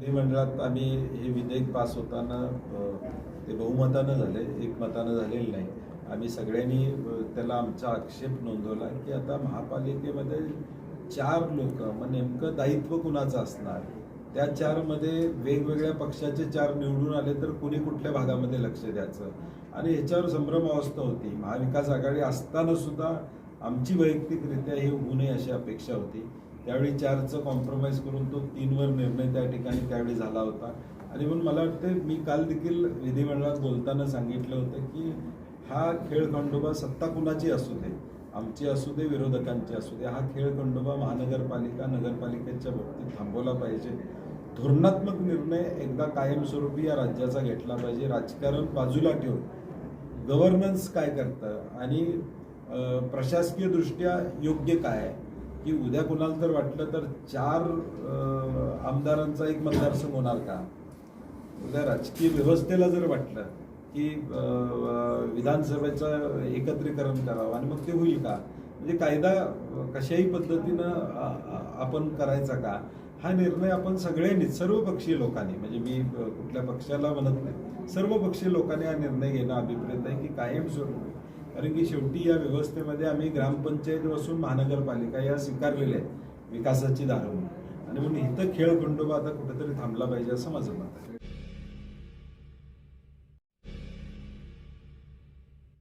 विधिमंडळात आम्ही हे विधेयक पास होताना ते बहुमतानं झाले एकमतानं झालेलं नाही. आम्ही सगळ्यांनी त्याला आमचा आक्षेप नोंदवला की आता महापालिकेमध्ये चार लोक मग नेमकं दायित्व कुणाचं असणार? त्या चारमध्ये वेगवेगळ्या पक्षाचे चार निवडून आले तर कुणी कुठल्या भागामध्ये लक्ष द्यायचं? आणि ह्याच्यावर संभ्रम अवस्था होती. महाविकास आघाडी असताना सुद्धा आमची वैयक्तिकरित्या हे होऊ नये अशी अपेक्षा होती. त्यावेळी चारचं कॉम्प्रोमाइज करून तो तीनवर निर्णय त्या ठिकाणी त्यावेळी झाला होता. आणि म्हणून मला वाटतं मी काल देखील विधिमंडळात बोलताना सांगितलं होतं की हा खेळ खंडोबा सत्ता कुणाची असू दे? आमची असू दे विरोधकांची असू दे. हा खेळ खंडोबा महानगरपालिका नगरपालिकेच्या बाबतीत थांबवला पाहिजे. धोरणात्मक निर्णय एकदा कायमस्वरूपी या राज्याचा घेतला पाहिजे. राजकारण बाजूला ठेवून. गव्हर्नन्स काय करतं? आणि प्रशासकीय दृष्ट्या योग्य काय आहे? की उद्या कुणाला तर वाटलं तर चार आमदारांचा एक मतदारसंघ होणार का? उद्या राजकीय व्यवस्थेला जर वाटलं की विधानसभेचं एकत्रीकरण करावं आणि मग ते होईल का? म्हणजे कायदा कशाही पद्धतीनं आपण करायचा का? हा निर्णय आपण सगळ्यांनी सर्व पक्षीय लोकांनी म्हणजे मी कुठल्या पक्षाला म्हणत नाही सर्व पक्षीय लोकांनी हा निर्णय घेणं अभिप्रेत आहे की कायमस्वरूपी कारण की शेवटी या व्यवस्थेमध्ये आम्ही ग्रामपंचायत बसून महानगरपालिका या स्वीकारलेल्या आहेत विकासाची दारं आणि म्हणून इथं खेळ खंडोबा आता कुठेतरी थांबला पाहिजे असं माझं मत आहे.